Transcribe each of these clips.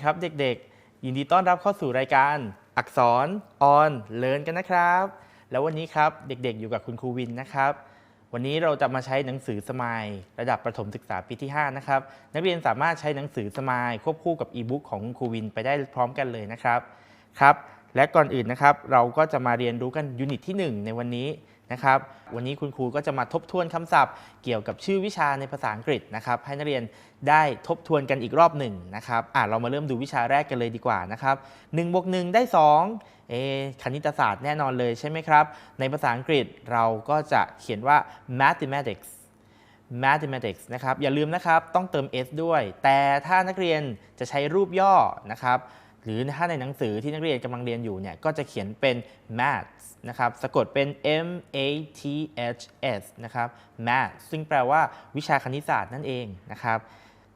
ีครับเด็กๆ ยินดีต้อนรับเข้าสู่รายการอักษรออนเลินกันนะครับ แล้ววันนี้ครับเด็กๆ อยู่กับคุณครูวินนะครับ วันนี้เราจะมาใช้หนังสือสมายระดับประถมศึกษาปีที่ 5 นะครับ นักเรียนสามารถใช้หนังสือสมายควบคู่กับอีบุ๊กของคุณครูวินไปได้พร้อมกันเลยนะครับครับ และก่อนอื่นนะครับเราก็จะมาเรียนรู้กันยูนิตที่ 1 ในวันนี้ นะครับ วันนี้คุณครูก็จะมาทบทวนคำศัพท์ เกี่ยวกับชื่อวิชาในภาษาอังกฤษนะครับ ให้นักเรียนได้ทบทวนกันอีกรอบหนึ่งนะครับอะเรามาเริ่มดูวิชาแรกกันเลยดีกว่านะครับ1บวก1ได้2เอคณิตศาสตร์แน่นอนเลยใช่ไหมครับ ในภาษาอังกฤษเราก็จะเขียนว่า mathematics mathematics นะครับ อย่าลืมนะครับ ต้องเติม s ด้วย แต่ถ้านักเรียนจะใช้รูปย่อนะครับ หรือถ้าในหนังสือที่นักเรียนกำลังเรียนอยู่เนี่ยก็จะเขียนเป็น maths นะครับสะกดเป็น m a t h s นะครับ maths ซึ่งแปลว่าวิชาคณิตศาสตร์นั่นเองนะครับ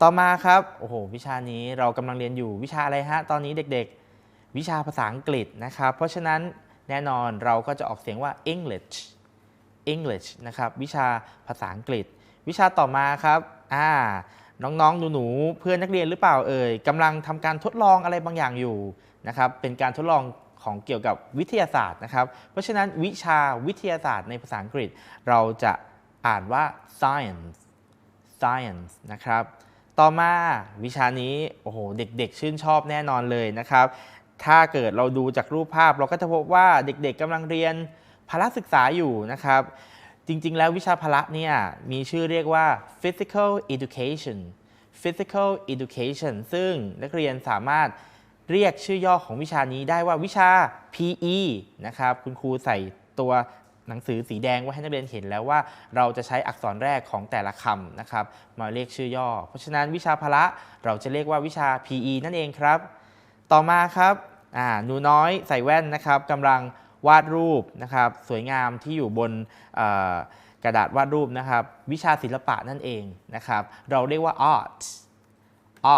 ต่อมาครับโอ้โหวิชานี้เรากำลังเรียนอยู่วิชาอะไรฮะตอนนี้เด็กๆ วิชาภาษาอังกฤษนะครับ เพราะฉะนั้นแน่นอนเราก็จะออกเสียงว่า English English นะครับวิชาภาษาอังกฤษ วิชาต่อมาครับอ่า น้องๆหนูๆเพื่อนนักเรียนหรือเปล่าเอ่ยกำลังทำการทดลองอะไรบางอย่างอยู่นะครับเป็นการทดลองของเกี่ยวกับวิทยาศาสตร์นะครับ เพราะฉะนั้นวิชาวิทยาศาสตร์ในภาษาอังกฤษ เราจะอ่านว่า science science นะครับ ต่อมาวิชานี้โอ้โหเด็กๆ ชื่นชอบแน่นอนเลยนะครับ ถ้าเกิดเราดูจากรูปภาพเราก็จะพบว่าเด็กๆกำลังเรียนพละศึกษาอยู่นะครับ จริง ๆ แล้ววิชาพละเนี่ยมีชื่อเรียกว่า physical education physical education ซึ่งนักเรียนสามารถเรียกชื่อย่อของวิชานี้ได้ว่าวิชา PE นะครับ คุณครูใส่ตัวหนังสือสีแดงไว้ให้นักเรียนเห็นแล้วว่าเราจะใช้อักษรแรกของแต่ละคำนะครับ มาเรียกชื่อย่อ เพราะฉะนั้นวิชาพละเราจะเรียกว่าวิชา PE นั่นเองครับ ต่อมาครับหนูน้อยใส่แว่นนะครับกำลัง วาดรูปนะครับสวยงามที่อยู่บนกระดาษวาดรูปนะครับ วิชาศิลปะนั่นเองนะครับ เราเรียกว่า art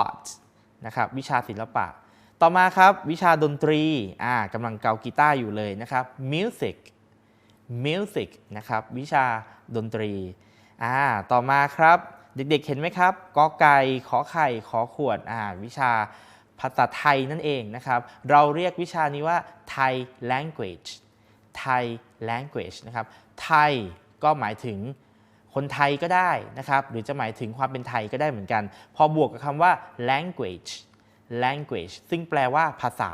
art นะครับวิชาศิลปะ ต่อมาครับวิชาดนตรีอ่ากำลังเกากีตาร์อยู่เลยนะครับ music music นะครับวิชาดนตรีอ่าต่อมาครับ เด็กๆเห็นไหมครับกอไก่ขอไข่ขอขวดอ่าวิชา ภาษาไทยนั่นเองนะครับ เราเรียกวิชานี้ว่า Thai language Thai language นะครับไทยก็หมายถึงคนไทยก็ได้นะครับ หรือจะหมายถึงความเป็นไทยก็ได้เหมือนกัน พอบวกกับคำว่า language language ซึ่งแปลว่าภาษา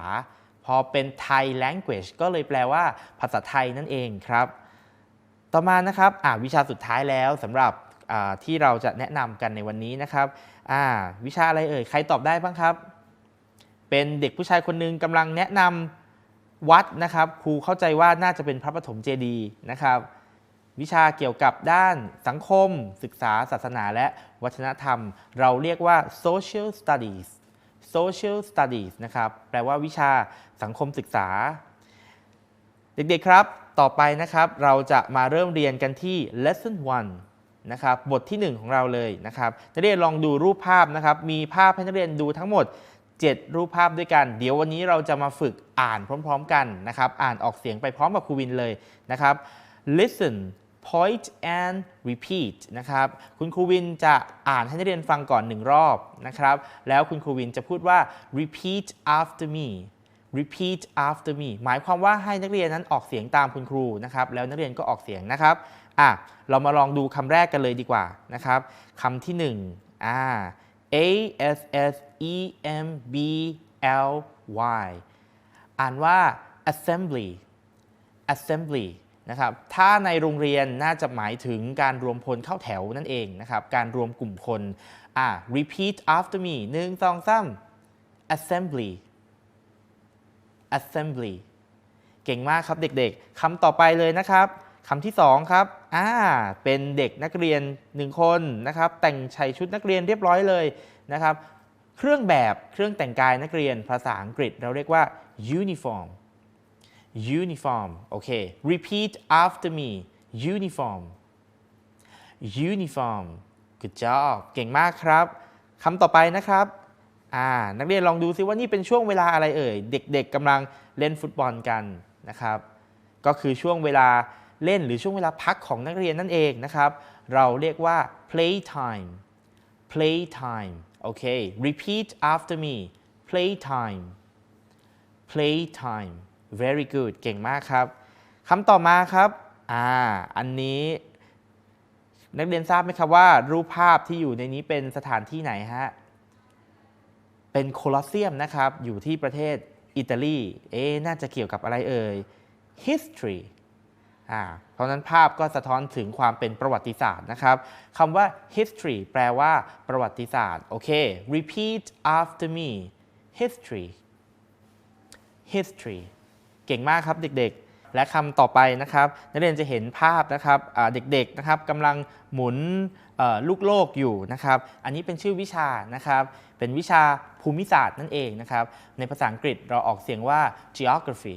พอเป็น Thai language ก็เลยแปลว่า ภาษาไทยนั่นเองครับ ต่อมานะครับวิชาสุดท้ายแล้วสำหรับที่เราจะแนะนำกันในวันนี้นะครับวิชาอะไรเอ่ย ใครตอบได้บ้างครับ เป็นเด็กผู้ชายคนหนึงกำลังแนะนำวัดนะครับ ครูเข้าใจว่าน่าจะเป็นพระปฐมเจดีนะครับ วิชาเกี่ยวกับด้านสังคม ศึกษาศาสนาและวัฒนธรรม เราเรียกว่า social studies social studies นะครับ แปลว่าวิชาสังคมศึกษา เด็กๆครับ ต่อไปนะครับ เราจะมาเริ่มเรียนกันที่ lesson 1 นะครับ บทที่ 1 ของเราเลยนะครับ นักเรียนลองดูรูปภาพนะครับ มีภาพให้นักเรียนดูทั้งหมด 7 รูปภาพด้วยกัน เดี๋ยววันนี้เราจะมาฝึกอ่านพร้อมๆกันนะครับ อ่านออกเสียงไปพร้อมกับครูวินเลยนะครับ listen point and repeat นะครับ คุณครูวินจะอ่านให้นักเรียนฟังก่อนหนึ่งรอบนะครับ แล้วคุณครูวินจะพูดว่า repeat after me repeat after me หมายความว่าให้นักเรียนนั้นออกเสียงตามคุณครูนะครับ แล้วนักเรียนก็ออกเสียงนะครับ อะ เรามาลองดูคำแรกกันเลยดีกว่านะครับ คำที่หนึ่งอ่า A S S E M B L Y อ่านว่า assembly assembly นะครับ ถ้าในโรงเรียนน่าจะหมายถึงการรวมพลเข้าแถวนั่นเองนะครับ การรวมกลุ่มคนอ่า repeat after me หนึ่งสองสาม assembly assembly เก่งมากครับเด็กๆคำต่อไปเลยนะครับ คำที่สองครับอ่าเป็นเด็กนักเรียนหนึ่งคนนะครับ แต่งใส่ชุดนักเรียนเรียบร้อยเลยนะครับ เครื่องแบบเครื่องแต่งกายนักเรียนภาษาอังกฤษเราเรียกว่า uniform uniform โอเค repeat after me uniform uniform good job เก่งมากครับคำต่อไปนะครับอ่านักเรียนลองดูซิว่านี่เป็นช่วงเวลาอะไรเอ่ย เด็กๆกำลังเล่นฟุตบอลกันนะครับ ก็คือช่วงเวลา เล่นหรือช่วงเวลาพักของนักเรียนนั่นเองนะครับ เราเรียกว่า play time play time โอเค repeat after me playtime playtime very good เก่งมากครับคำต่อมาครับ อ่า อันนี้นักเรียนทราบไหมครับว่า รูปภาพที่อยู่ในนี้เป็นสถานที่ไหนฮะ เป็นโคลอสเซียมนะครับ อยู่ที่ประเทศอิตาลี เอ๊น่าจะเกี่ยวกับอะไรเอ่ย history อ่าเพราะนั้นภาพก็สะท้อนถึงความเป็นประวัติศาสตร์นะครับคำว่า history แปลว่าประวัติศาสตร์โอเค repeat after me history history เก่งมากครับเด็กๆ และคำต่อไปนะครับ นักเรียนจะเห็นภาพนะครับเด็กๆนะครับกำลังหมุนลูกโลกอยู่นะครับ อันนี้เป็นชื่อวิชานะครับ เป็นวิชาภูมิศาสตร์นั่นเองนะครับ ในภาษาอังกฤษเราออกเสียงว่า geography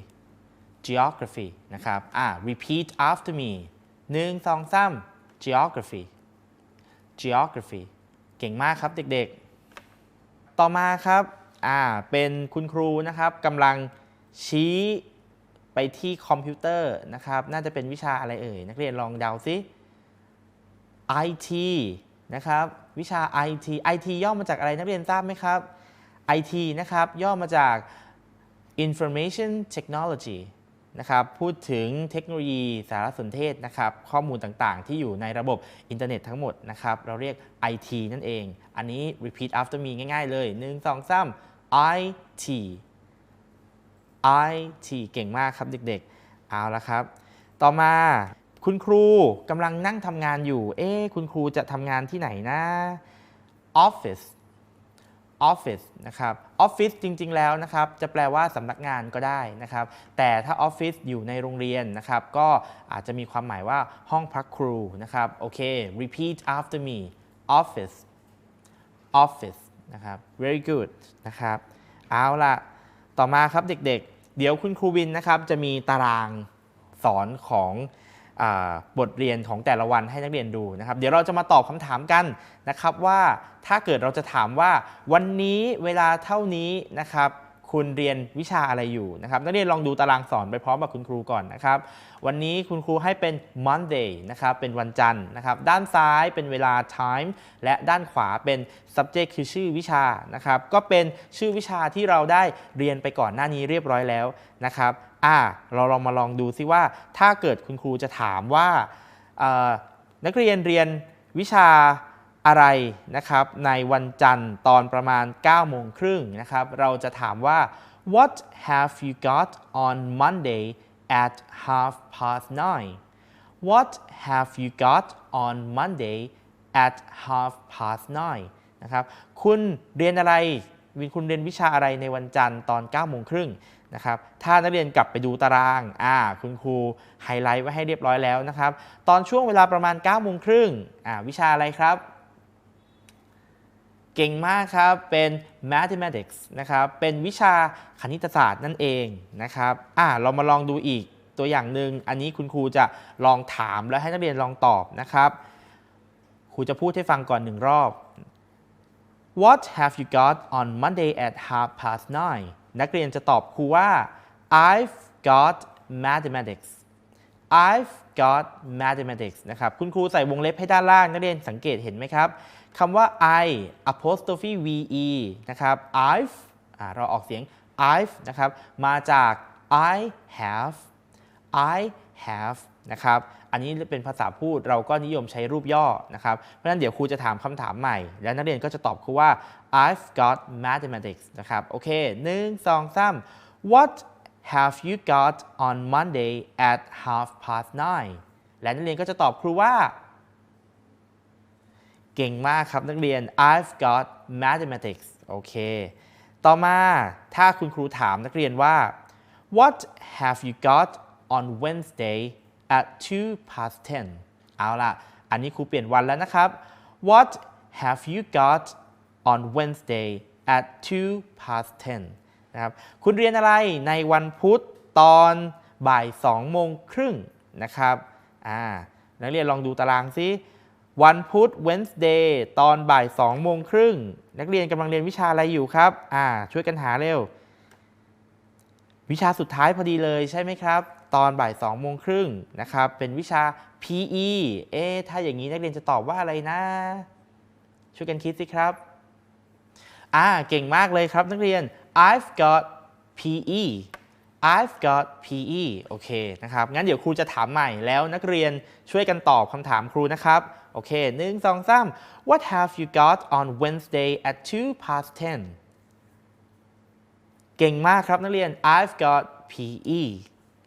geography นะครับอ่า repeat after me หนึ่งสองสาม geography geography เก่งมากครับเด็กๆ ต่อมาครับอ่าเป็นคุณครูนะครับกำลังชี้ไปที่คอมพิวเตอร์นะครับ น่าจะเป็นวิชาอะไรเอ่ย นักเรียนลองเดาซิ IT นะครับ วิชา IT IT ย่อมาจากอะไรนักเรียนทราบไหมครับ IT นะครับ ย่อมาจาก Information Technology นะครับพูดถึงเทคโนโลยีสารสนเทศนะครับข้อมูลต่างๆ ที่อยู่ในระบบอินเทอร์เน็ตทั้งหมดนะครับเราเรียก IT นั่นเอง อันนี้ repeat after me ง่ายๆ เลย 1 2 3 IT IT เก่งมากครับเด็กๆ เอาละครับ ต่อมาคุณครูกำลังนั่งทำงานอยู่ เอ๊คุณครูจะทำงานที่ไหนนะ Office Office นะครับ Office จริง ๆ แล้วนะครับจะแปลว่าสำนักงานก็ได้นะครับ แต่ถ้า Office อยู่ในโรงเรียนนะครับ ก็อาจจะมีความหมายว่าห้องพักครูนะครับโอเค repeat after me Office Office นะครับ very good นะครับเอาล่ะต่อมาครับเด็กๆ เดี๋ยวคุณครูวินนะครับจะมีตารางสอนของ บทเรียนของแต่ละวันให้นักเรียนดูนะครับเดี๋ยวเราจะมาตอบคำถามกันนะครับว่าถ้าเกิดเราจะถามว่าวันนี้เวลาเท่านี้นะครับคุณเรียนวิชาอะไรอยู่นะครับนักเรียนลองดูตารางสอนไปพร้อมกับคุณครูก่อนนะครับ วันนี้คุณครูให้เป็น Monday นะครับเป็นวันจันทร์นะครับด้านซ้ายเป็นเวลา time และด้านขวาเป็น subject คือชื่อวิชานะครับก็เป็นชื่อวิชาที่เราได้เรียนไปก่อนหน้านี้เรียบร้อยแล้วนะครับ อ่าเราลองมาลองดูซิว่า ถ้าเกิดคุณครูจะถามว่านักเรียนเรียนวิชาอะไรนะครับในวันจันทร์ตอนประมาณ 9 โมงครึ่งนะครับเราจะถามว่า what have you got on Monday at half past nine what have you got on Monday at half past nine นะครับคุณเรียนอะไรวินคุณเรียนวิชาอะไรในวันจันทร์ตอน 9 โมงครึ่ง นะครับถ้านักเรียนกลับไปดูตารางอ่าคุณครูไฮไลท์ไว้ให้เรียบร้อยแล้วนะครับ ตอนช่วงเวลาประมาณ9โมงครึ่งอ่าวิชาอะไรครับ เก่งมากครับ เป็น mathematics นะครับ เป็นวิชาคณิตศาสตร์นั่นเองนะครับอ่าเรามาลองดูอีกตัวอย่างหนึ่งอันนี้คุณครูจะลองถามแล้วให้นักเรียนลองตอบนะครับครูจะพูดให้ฟังก่อนหนึ่งรอบ What have you got on Monday at half past nine นักเรียนจะตอบครูว่า I've got mathematics I've got mathematics นะครับ คุณครูใส่วงเล็บให้ด้านล่าง นักเรียนสังเกตเห็นไหมครับคำว่า I apostrophe ve นะครับ I've เราออกเสียง I've นะครับ มาจาก I have I have นะครับ อันนี้เป็นภาษาพูดเราก็นิยมใช้รูปย่อนะครับ เพราะฉะนั้นเดี๋ยวครูจะถามคำถามใหม่ แล้วนักเรียนก็จะตอบครูว่า I've got mathematics นะครับ โอเคหนึ่งสองสาม What have you got on Monday at half past nine และนักเรียนก็จะตอบครูว่า เก่งมากครับนักเรียน I've got mathematics โอเค ต่อมาถ้าคุณครูถามนักเรียนว่า What have you got on Wednesday at 2 past 10 เอาล่ะอันนี้ครูเปลี่ยนวันแล้วนะครับ What have you got on Wednesday at 2 past 10นะครับ คุณเรียนอะไรในวันพุธตอนบ่าย2โมงครึ่งนะครับอ่านักเรียนลองดูตารางซิวันพุธ Wednesday ตอนบ่าย2โมงครึ่งนักเรียนกำลังเรียนวิชาอะไรอยู่ครับอ่าช่วยกันหาเร็ว วิชาสุดท้ายพอดีเลยใช่ไหมครับ ตอนบ่าย2โมงครึ่งนะครับเป็นวิชา PE เอ๊ถ้าอย่างนี้นักเรียนจะตอบว่าอะไรนะ ช่วยกันคิดสิครับอ่าเก่งมากเลยครับนักเรียน I've got PE I've got PE โอเคนะครับ งั้นเดี๋ยวครูจะถามใหม่แล้วนักเรียนช่วยกันตอบคำถามครูนะครับ โอเคหนึ่งสองสาม What have you got on Wednesday at 2 past 10 เก่งมากครับนักเรียน I've got PE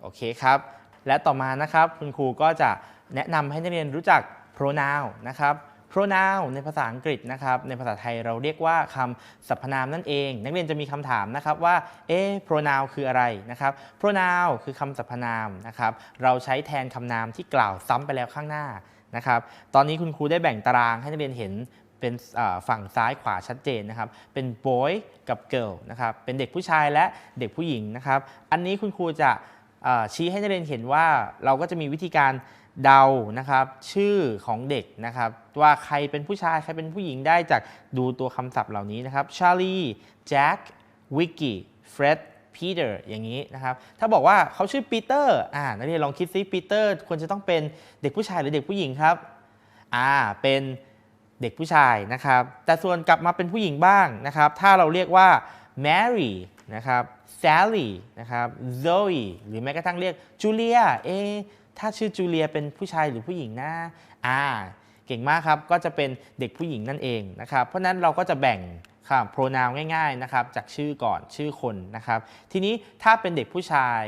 โอเคครับ และต่อมานะครับคุณครูก็จะแนะนำให้นักเรียนรู้จัก pronoun นะครับ pronoun ในภาษาอังกฤษนะครับในภาษาไทยเราเรียกว่าคำสรรพนามนั่นเอง นักเรียนจะมีคำถามนะครับว่าเอ๊ pronoun คืออะไรนะครับ pronoun คือคำสรรพนามนะครับเราใช้แทนคำนามที่กล่าวซ้ำไปแล้วข้างหน้านะครับตอนนี้คุณครูได้แบ่งตารางให้นักเรียนเห็นเป็นฝั่งซ้ายขวาชัดเจนนะครับ เป็น boy กับ girl นะครับ เป็นเด็กผู้ชายและเด็กผู้หญิงนะครับ อันนี้คุณครูจะ ชี้ให้นักเรียนเห็นว่าเราก็จะมีวิธีการเดานะครับ ชื่อของเด็กนะครับ ว่าใครเป็นผู้ชาย ใครเป็นผู้หญิงได้จากดูตัวคำศัพท์เหล่านี้นะครับ Charlie Jack Vicky Fred Peter อย่างนี้นะครับ ถ้าบอกว่าเขาชื่อปีเตอร์อ่านักเรียนลองคิดซิปีเตอร์ควรจะต้องเป็นเด็กผู้ชายหรือเด็กผู้หญิงครับอ่าเป็นเด็กผู้ชายนะครับ แต่ส่วนกลับมาเป็นผู้หญิงบ้างนะครับ ถ้าเราเรียกว่า Mary นะครับ Sally นะครับ Zoe หรือแม้กระทั่งเรียก Julia เอถ้าชื่อจูเลียเป็นผู้ชายหรือผู้หญิงนะอ่าเก่งมากครับก็จะเป็นเด็กผู้หญิงนั่นเองนะครับ เพราะนั้นเราก็จะแบ่งครับ pronoun ง่ายๆนะครับจากชื่อก่อนชื่อคนนะครับ ทีนี้ถ้าเป็นเด็กผู้ชาย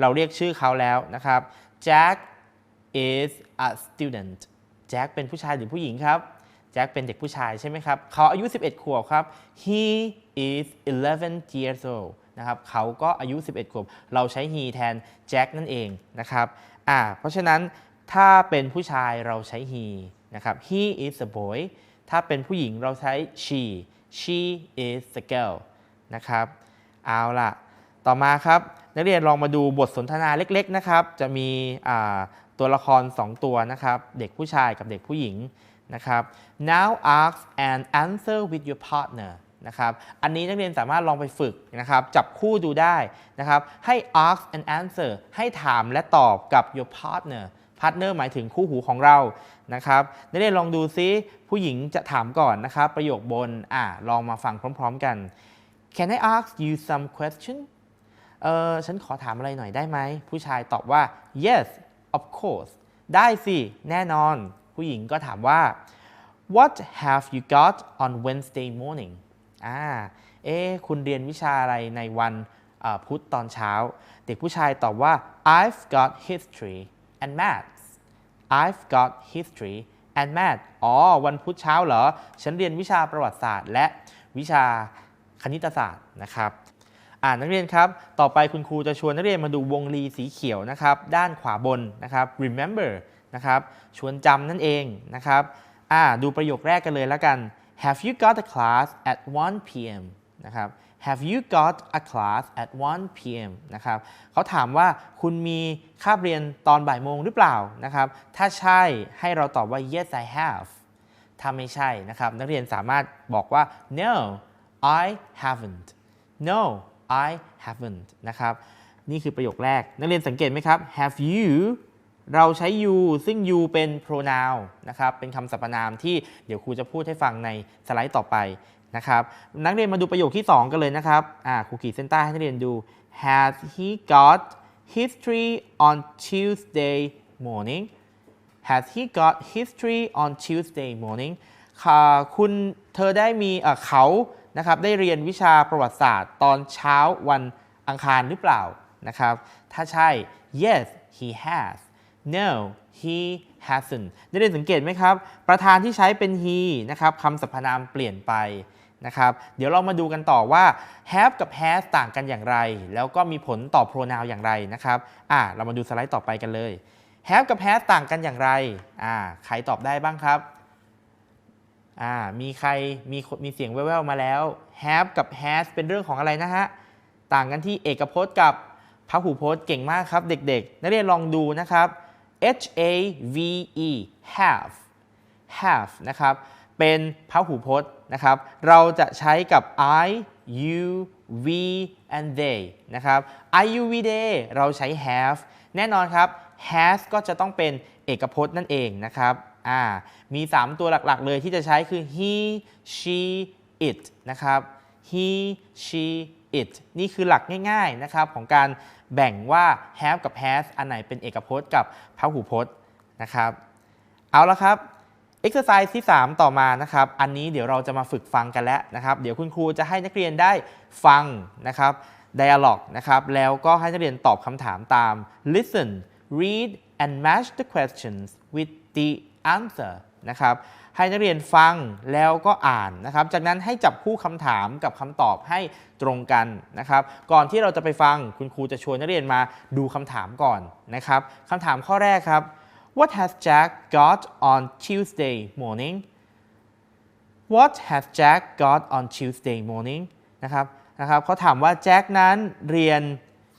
เราเรียกชื่อเขาแล้วนะครับ Jack is a student แจ็คเป็นผู้ชายหรือผู้หญิงครับ แจ็คเป็นเด็กผู้ชายใช่ไหมครับ เขาอายุ 11 ขวบครับ he is 11 years old นะครับ เขาก็อายุ 11 ขวบ เราใช้ he แทนแจ็คนั่นเองนะครับ อ่า เพราะฉะนั้นถ้าเป็นผู้ชายเราใช้ he นะครับ he is a boy ถ้าเป็นผู้หญิงเราใช้ she she is a girl นะครับ เอาล่ะ ต่อมาครับนักเรียนลองมาดูบทสนทนาเล็กๆนะครับ จะมีตัวละคร 2 ตัวนะครับ เด็กผู้ชายกับเด็กผู้หญิง นะครับ now ask and answer with your partner นะครับ อันนี้นักเรียนสามารถลองไปฝึกนะครับ จับคู่ดูได้นะครับ ให้ ask and answer ให้ถามและตอบกับ your partner partner หมายถึงคู่หูของเรานะครับ นักเรียนลองดูซิ ผู้หญิงจะถามก่อนนะครับ ประโยคบน อ่าลองมาฟังพร้อม ๆ กัน Can I ask you some question เออฉันขอถามอะไรหน่อยได้ไหม ผู้ชายตอบว่า yes of course ได้สิ แน่นอน ผู้หญิงก็ถามว่า what have you got on Wednesday morning อ่า เอ๊คุณเรียนวิชาอะไรในวันพุธตอนเช้า เด็กผู้ชายตอบว่า I've got history and maths I've got history and math อ๋อ วันพุธเช้าเหรอ ฉันเรียนวิชาประวัติศาสตร์ และวิชาคณิตศาสตร์นะครับ อ่านักเรียนครับ ต่อไปคุณครูจะชวนนักเรียนมาดูวงรีสีเขียวนะครับ ด้านขวาบนนะครับ remember นะครับชวนจำนั่นเองนะครับอ่าดูประโยคแรกกันเลยแล้วกัน Have you got a class at 1 p.m. นะครับ Have you got a class at 1 p.m. นะครับเขาถามว่าคุณมีคาบเรียนตอนบ่ายโมงหรือเปล่านะครับ ถ้าใช่ให้เราตอบว่า yes I have ถ้าไม่ใช่นะครับ นักเรียนสามารถบอกว่า no I haven't no I haven't นะครับ นี่คือประโยคแรก นักเรียนสังเกตไหมครับ have you เราใช้ you ซึ่ง you เป็น pronoun นะครับ เป็นคำสรรพนามที่เดี๋ยวครูจะพูดให้ฟังในสไลด์ต่อไปนะครับ นักเรียนมาดูประโยคที่ 2 กันเลยนะครับ อ่า ครูขีดเส้นใต้ให้นักเรียนดู has he got history on Tuesday morning Has he got history on Tuesday morning คุณเธอได้มีเขานะครับได้เรียนวิชาประวัติศาสตร์ ตอนเช้าวันอังคารหรือเปล่านะครับ ถ้าใช่ yes he has no he hasn't ได้เรียนสังเกตไหมครับ ประธานที่ใช้เป็น he นะครับคำสรรพนามเปลี่ยนไปนะครับ เดี๋ยวเรามาดูกันต่อว่า have กับ has ต่างกันอย่างไร แล้วก็มีผลต่อ pronoun อย่างไรนะครับอ่าเรามาดูสไลด์ต่อไปกันเลย have กับ has ต่างกันอย่างไรอ่าใครตอบได้บ้างครับอ่ามีใครมีมีเสียงแว่วๆมาแล้ว have กับ has เป็นเรื่องของอะไรนะฮะ ต่างกันที่เอกพจน์กับพหูพจน์เก่งมากครับ เด็กๆ นักเรียนลองดูนะครับ H A V E have have นะครับ เป็นพหูพจน์นะครับ เราจะใช้กับ I you we and they นะครับ I you we they เราใช้ have แน่นอนครับ has ก็จะต้องเป็นเอกพจน์นั่นเองนะครับ อ่า มี 3 ตัวหลักๆ เลยที่จะใช้คือ he she it นะครับ he she it นี่คือหลักง่าย ๆ นะครับของการ แบ่งว่า have กับ has อันไหนเป็นเอกพจน์กับพหูพจน์นะครับ เอาละครับ exercise ที่ 3 ต่อมานะครับ อันนี้เดี๋ยวเราจะมาฝึกฟังกันแล้วนะครับ เดี๋ยวคุณครูจะให้นักเรียนได้ฟังนะครับ dialog นะครับ แล้วก็ให้นักเรียนตอบคำถามตาม listen read and match the questions with the answer นะครับ ให้นักเรียนฟังแล้วก็อ่านนะครับ จากนั้นให้จับคู่คำถามกับคำตอบให้ตรงกันนะครับ ก่อนที่เราจะไปฟังคุณครูจะชวนนักเรียนมาดูคำถามก่อนนะครับคำถามข้อแรกครับ What has Jack got on Tuesday morning What has Jack got on Tuesday morning นะครับนะครับเขาถามว่าแจ็คนั้นเรียน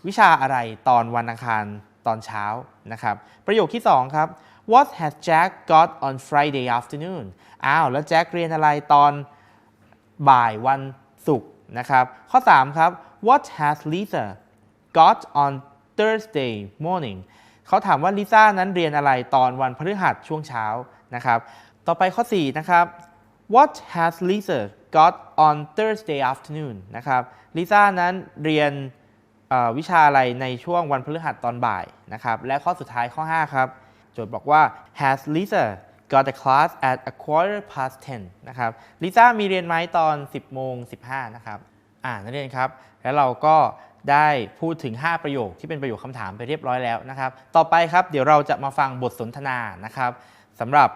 วิชาอะไรตอนวันอังคารตอนเช้านะครับ ประโยคที่ 2 ครับ What has Jack got on Friday afternoon อ้าว แล้วแจ็คเรียนอะไรตอนบ่ายวันศุกร์นะครับ ข้อ 3 ครับ What has Lisa got on Thursday morning เขาถามว่าลิซ่านั้นเรียนอะไรตอนวันพฤหัสช่วงเช้านะครับ ต่อไปข้อ 4 นะครับ What has Lisa got on Thursday afternoon นะครับลิซ่านั้นเรียนวิชาอะไรในช่วงวันพฤหัสตอนบ่ายนะครับ และข้อสุดท้ายข้อ 5 ครับ โจทย์บอกว่า Has Lisa got a class at a quarter past 10นะครับลิซ่ามีเรียนไหมตอน 10โมง15นะครับอ่านักเรียนครับ แล้วเราก็ได้พูดถึง 5 ประโยคที่เป็นประโยคคำถามไปเรียบร้อยแล้วนะครับ ต่อไปครับเดี๋ยวเราจะมาฟังบทสนทนานะครับสำหรับ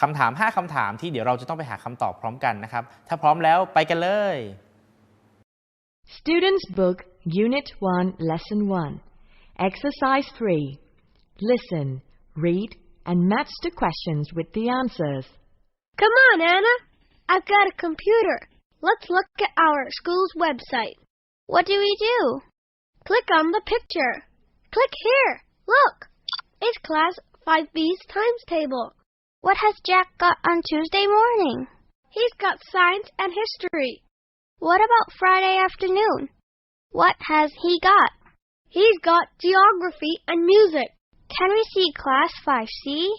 คำถาม 5คำถามที่เดี๋ยวเราจะต้องไปหาคำตอบพร้อมกันนะครับ ถ้าพร้อมแล้วไปกันเลย Students' Book, Unit 1, Lesson 1. Exercise 3. Listen, read, and match the questions with the answers. Come on, Anna. I've got a computer. Let's look at our school's website. What do we do? Click on the picture. Click here. Look. It's class 5B's times table. What has Jack got on Tuesday morning? He's got science and history. What about Friday afternoon? What has he got? He's got geography and music. Can we see class 5C?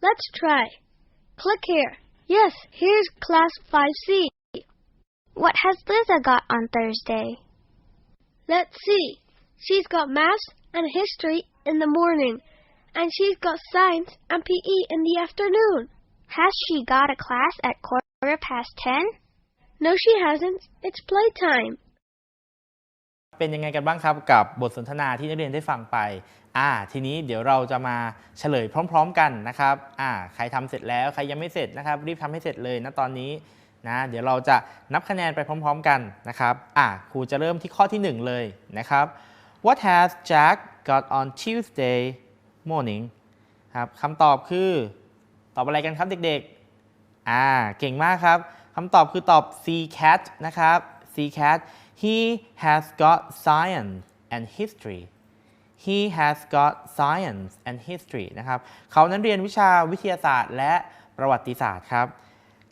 Let's try. Click here. Yes, here's class 5C. What has Liza got on Thursday? Let's see. She's got math and history in the morning, and she's got science and PE in the afternoon. Has she got a class at quarter past ten? No, she hasn't. It's playtime. เป็นยังไงกันบ้างครับกับบทสนทนาที่นักเรียนได้ฟังไป อ่าทีนี้เดี๋ยวเราจะมาเฉลยพร้อม ๆ กันนะครับอ่าใครทำเสร็จแล้วใครยังไม่เสร็จนะครับรีบทำให้เสร็จเลยนะตอนนี้นะเดี๋ยวเราจะนับคะแนนไปพร้อม ๆ กันนะครับอ่าครูจะเริ่มที่ข้อที่ 1 เลยนะครับ What has Jack got on Tuesday morning ครับคำตอบคือตอบอะไรกันครับเด็กๆอ่าเก่งมากครับคำตอบคือตอบ C cat นะครับ C cat he has got science and history he has got science and history นะครับเขานั้นเรียนวิชาวิทยาศาสตร์และประวัติศาสตร์ครับ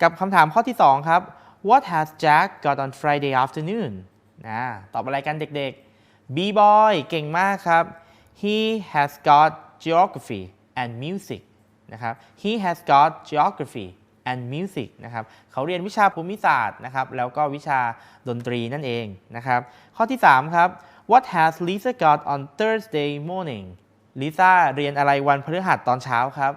กับคำถามข้อที่ 2 ครับ What has Jack got on Friday afternoon นะตอบอะไรกันเด็กๆ B boy เก่งมากครับ he has got geography and music นะครับ he has got geography and music นะครับเขาเรียนวิชาภูมิศาสตร์นะครับ แล้วก็วิชาดนตรีนั่นเองนะครับ ข้อที่ 3 ครับ What has Lisa got on Thursday morning ลิซ่าเรียนอะไรวันพฤหัสตอนเช้าครับ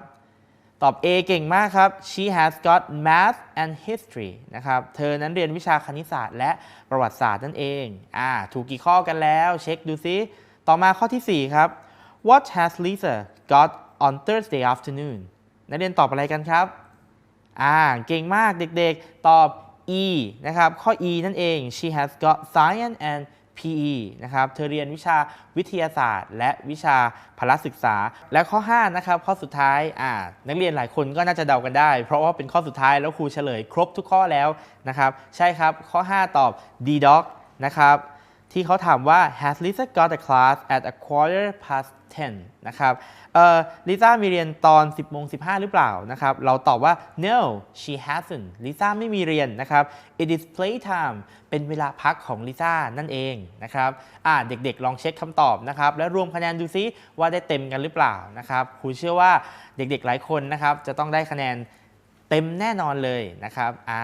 ตอบ A เก่งมากครับ she has got math and history นะครับ เธอนั้นเรียนวิชาคณิตศาสตร์และประวัติศาสตร์นั่นเอง อ่า ถูกกี่ข้อกันแล้ว เช็คดูซิ ต่อมาข้อที่ 4 ครับ What has Lisa got on Thursday afternoon นักเรียนตอบอะไรกันครับ อ่า เก่งมากเด็กๆ ตอบ E นะครับ ข้อ E นั่นเอง she has got science and PE นะครับ เธอเรียนวิชาวิทยาศาสตร์ และวิชาพละศึกษา และข้อ 5 นะครับ ข้อสุดท้ายอ่านักเรียนหลายคนก็น่าจะเดากันได้ เพราะว่าเป็นข้อสุดท้ายแล้วครูเฉลยครบทุกข้อแล้วนะครับ ใช่ครับ ข้อ 5 ตอบ D-Doc นะครับ ที่เขาถามว่า has Lisa got a class at a quarter past 10นะครับเอ่อลิซ่ามีเรียนตอน 10โมง15 หรือเปล่านะครับ เราตอบว่า no she hasn't ลิซ่าไม่มีเรียนนะครับ it is playtime เป็นเวลาพักของลิซ่านั่นเองนะครับอ่าเด็กๆ ลองเช็คคำตอบนะครับ และรวมคะแนนดูซิว่าได้เต็มกันหรือเปล่านะครับครูเชื่อว่าเด็กๆ หลายคนนะครับจะต้องได้คะแนนเต็มแน่นอนเลยนะครับอ่า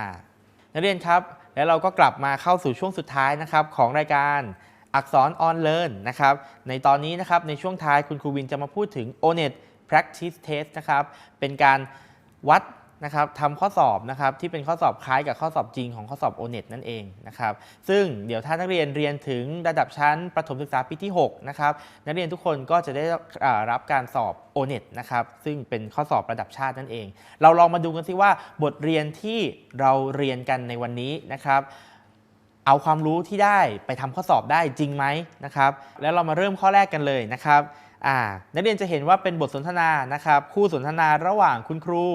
นักเรียนครับ แล้วเราก็กลับมาเข้าสู่ช่วงสุดท้ายนะครับของรายการอักษรออนเลิร์นนะครับในตอนนี้นะครับในช่วงท้ายคุณครูวินจะมาพูดถึง ONET practice test นะครับเป็นการวัด นะครับทำข้อสอบนะครับที่เป็นข้อสอบคล้ายกับข้อสอบจริงของข้อสอบ ONET นั่นเองนะครับซึ่งเดี๋ยวถ้านักเรียนเรียนถึงระดับชั้นประถมศึกษาปีที่6นะครับนักเรียนทุกคนก็จะได้รับการสอบ ONET นะครับซึ่งเป็นข้อสอบระดับชาตินั่นเอง เราลองมาดูกันสิว่าบทเรียนที่เราเรียนกันในวันนี้นะครับเอาความรู้ที่ได้ไปทำข้อสอบได้จริงไหมนะครับแล้วเรามาเริ่มข้อแรกกันเลยนะครับ อ่านักเรียนจะเห็นว่าเป็นบทสนทนานะครับ คู่สนทนาระหว่างคุณครู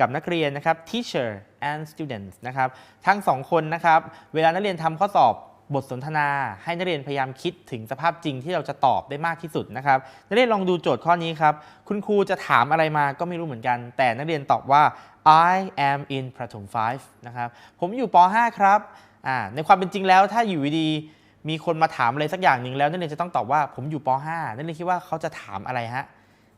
กับนักเรียนนะครับ teacher and students นะครับ ทั้งสองคนนะครับ เวลานักเรียนทำข้อสอบบทสนทนาให้นักเรียนพยายามคิดถึงสภาพจริงที่เราจะตอบได้มากที่สุดนะครับนักเรียนลองดูโจทย์ข้อนี้ครับ คุณครูจะถามอะไรมาก็ไม่รู้เหมือนกัน แต่นักเรียนตอบว่า I am in ประถม 5 นะครับ ผมอยู่ป .5 ครับในความเป็นจริงแล้วถ้าอยู่ดีๆ มีคนมาถามอะไรสักอย่างหนึ่งแล้วนักเรียนจะต้องตอบว่าผมอยู่ป .5 นักเรียนคิดว่าเขาจะถามอะไรฮะ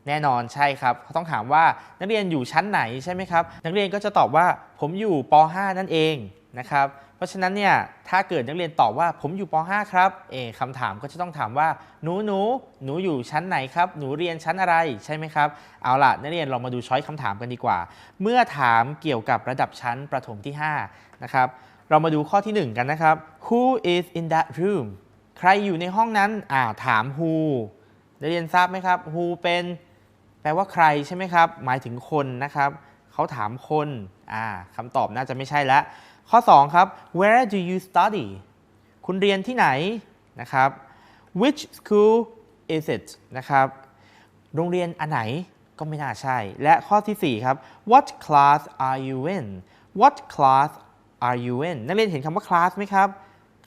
แน่นอนใช่ครับเขาต้องถามว่านักเรียนอยู่ชั้นไหนใช่ไหมครับ นักเรียนก็จะตอบว่าผมอยู่ป .5 นั่นเองนะครับเพราะฉะนั้นเนี่ยถ้าเกิดนักเรียนตอบว่าผมอยู่ป .5 ครับเอคำถามก็จะต้องถามว่าหนูหนูหนูอยู่ชั้นไหนครับหนูเรียนชั้นอะไรใช่ไหมครับเอาล่ะนักเรียนลองมาดูช้อยคำถามกันดีกว่า เมื่อถามเกี่ยวกับระดับชั้นประถมที่5นะครับ เรามาดูข้อที่ 1 กันนะครับ Who is in that room ใครอยู่ในห้องนั้นอ่าถาม who นักเรียนทราบไหมครับ who เป็น แปลว่าใครใช่ไหมครับ หมายถึงคนนะครับ เขาถามคนอ่าคำตอบน่าจะไม่ใช่แล้วข้อ 2 ครับ Where do you study คุณเรียนที่ไหนนะครับ Which school is it นะครับ โรงเรียนอันไหนก็ไม่น่าใช่ และข้อทีสี่4 ครับ What class are you in What class RUN นักเรียนเห็นคำว่า class ไหมครับ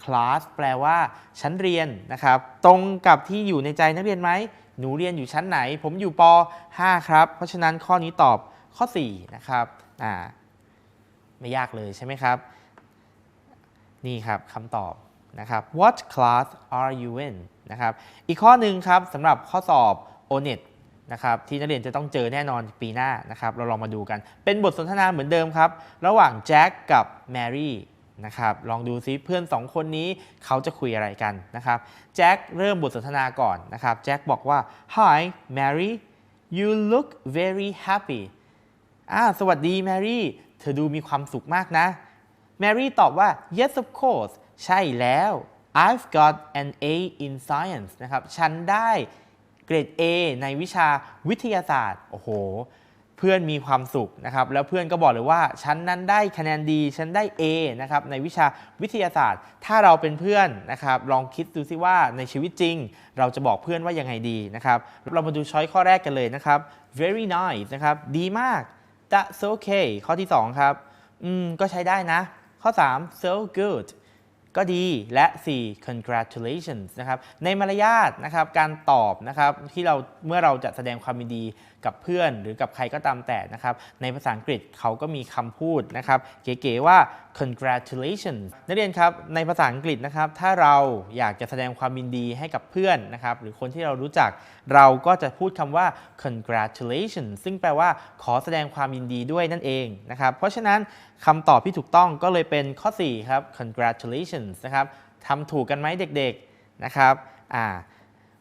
class แปลว่า ชั้นเรียนนะครับ ตรงกับที่อยู่ในใจนักเรียนไหม หนูเรียนอยู่ชั้นไหน ผมอยู่ป .5 ครับ เพราะฉะนั้นข้อนี้ตอบข้อ 4 นะครับ อ่า ไม่ยากเลยใช่ไหมครับ นี่ครับคำตอบนะครับ What class are you in นะครับ อีกข้อหนึ่งครับสำหรับข้อสอบ ONET นะครับที่นักเรียนจะต้องเจอแน่นอนปีหน้านะครับเราลองมาดูกัน เป็นบทสนทนาเหมือนเดิมครับ ระหว่างแจ็คกับแมรี่นะครับลองดูซิเพื่อนสองคนนี้เขาจะคุยอะไรกันนะครับแจ็คเริ่มบทสนทนาก่อนนะครับแจ็คบอกว่า Hi Mary you look very happy อ่าสวัสดีแมรี่เธอดูมีความสุขมากนะแมรี่ตอบว่า yes of course ใช่แล้ว I've got an A in science นะครับ ฉันได้ เกรด A ในวิชาวิทยาศาสตร์โอ้โหเพื่อนมีความสุขนะครับแล้วเพื่อนก็บอกเลยว่าฉันนั้นได้คะแนนดีฉันได้ A นะครับในวิชาวิทยาศาสตร์ ถ้าเราเป็นเพื่อนนะครับลองคิดดูซิว่าในชีวิตจริง เราจะบอกเพื่อนว่ายังไงดีนะครับเรามาดูช้อยข้อแรกกันเลยนะครับ very nice นะครับดีมาก that's okay ข้อที่ 2 ครับอืมก็ใช้ได้นะ ข้อ 3 so good ก็ดีและ 4 congratulations นะครับในมารยาทนะครับการตอบนะครับที่เราเมื่อเราจะแสดงความยินดีกับเพื่อนหรือกับใครก็ตามแต่นะครับในภาษาอังกฤษเขาก็มีคำพูดนะครับเก๋ๆว่า congratulations นักเรียนครับในภาษาอังกฤษนะครับถ้าเราอยากจะแสดงความยินดีให้กับเพื่อนนะครับหรือคนที่เรารู้จักเราก็จะพูดคำว่า congratulations ซึ่งแปลว่าขอแสดงความยินดีด้วยนั่นเองนะครับเพราะฉะนั้นคำตอบที่ถูกต้องก็เลยเป็นข้อ 4 ครับ congratulations นะครับทำถูกกันไหมเด็กๆนะครับอ่า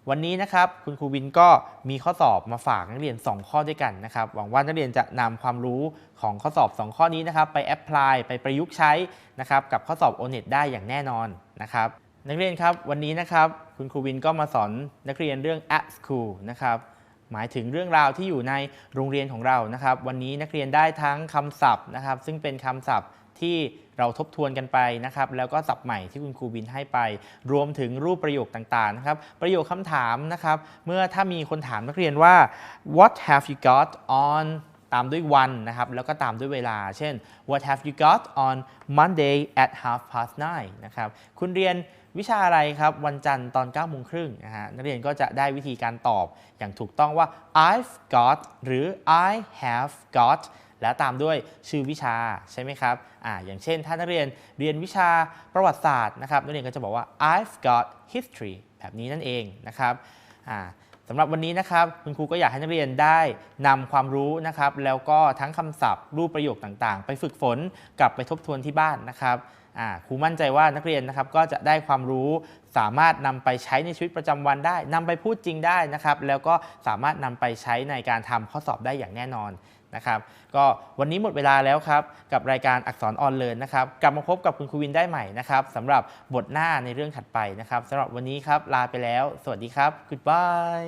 วันนี้นะครับคุณครูวินก็มีข้อสอบมาฝากนักเรียน 2 ข้อด้วยกันนะครับ หวังว่านักเรียนจะนำความรู้ของข้อสอบ 2 ข้อนี้นะครับ ไปแอพพลายไปประยุกต์ใช้นะครับกับข้อสอบ o n e t ได้อย่างแน่นอนนะครับนักเรียนครับวันนี้นะครับคุณครูวินก็มาสอนนักเรียนเรื่อง at school นะครับ หมายถึงเรื่องราวที่อยู่ในโรงเรียนของเรานะครับ วันนี้นักเรียนได้ทั้งคำศัพท์นะครับ ซึ่งเป็นคำศัพท์ที่เราทบทวนกันไปนะครับ แล้วก็ศัพท์ใหม่ที่คุณครูวินให้ไป รวมถึงรูปประโยคต่างๆนะครับ ประโยคคำถามนะครับ เมื่อถ้ามีคนถามนักเรียนว่า what have you got on ตามด้วยวันนะครับ แล้วก็ตามด้วยเวลา เช่น what have you got on Monday at half past nine นะครับ คุณเรียน วิชาอะไรครับ วันจันทร์ตอน9โมงครึ่งนะฮะนักเรียนก็จะได้วิธีการตอบอย่างถูกต้องว่า I've got หรือ I have got แล้วตามด้วยชื่อวิชาใช่ไหมครับอ่าอย่างเช่น ถ้านักเรียนเรียนวิชาประวัติศาสตร์นะครับนักเรียนก็จะบอกว่า I've got history แบบนี้นั่นเองนะครับอ่าสำหรับวันนี้นะครับคุณครูก็อยากให้นักเรียนได้นำความรู้นะครับ แล้วก็ทั้งคำศัพท์รูปประโยคต่างๆ ไปฝึกฝนกลับไปทบทวนที่บ้านนะครับ ครูมั่นใจว่านักเรียนนะครับก็จะได้ความรู้สามารถนำไปใช้ในชีวิตประจำวันได้นำไปพูดจริงได้นะครับแล้วก็สามารถนำไปใช้ในการทำข้อสอบได้อย่างแน่นอนนะครับก็วันนี้หมดเวลาแล้วครับ กับรายการอักษรออนเลินนะครับกลับมาพบกับคุณครูวินได้ใหม่นะครับสำหรับบทหน้าในเรื่องถัดไปนะครับสำหรับวันนี้ครับลาไปแล้ว สวัสดีครับ goodbye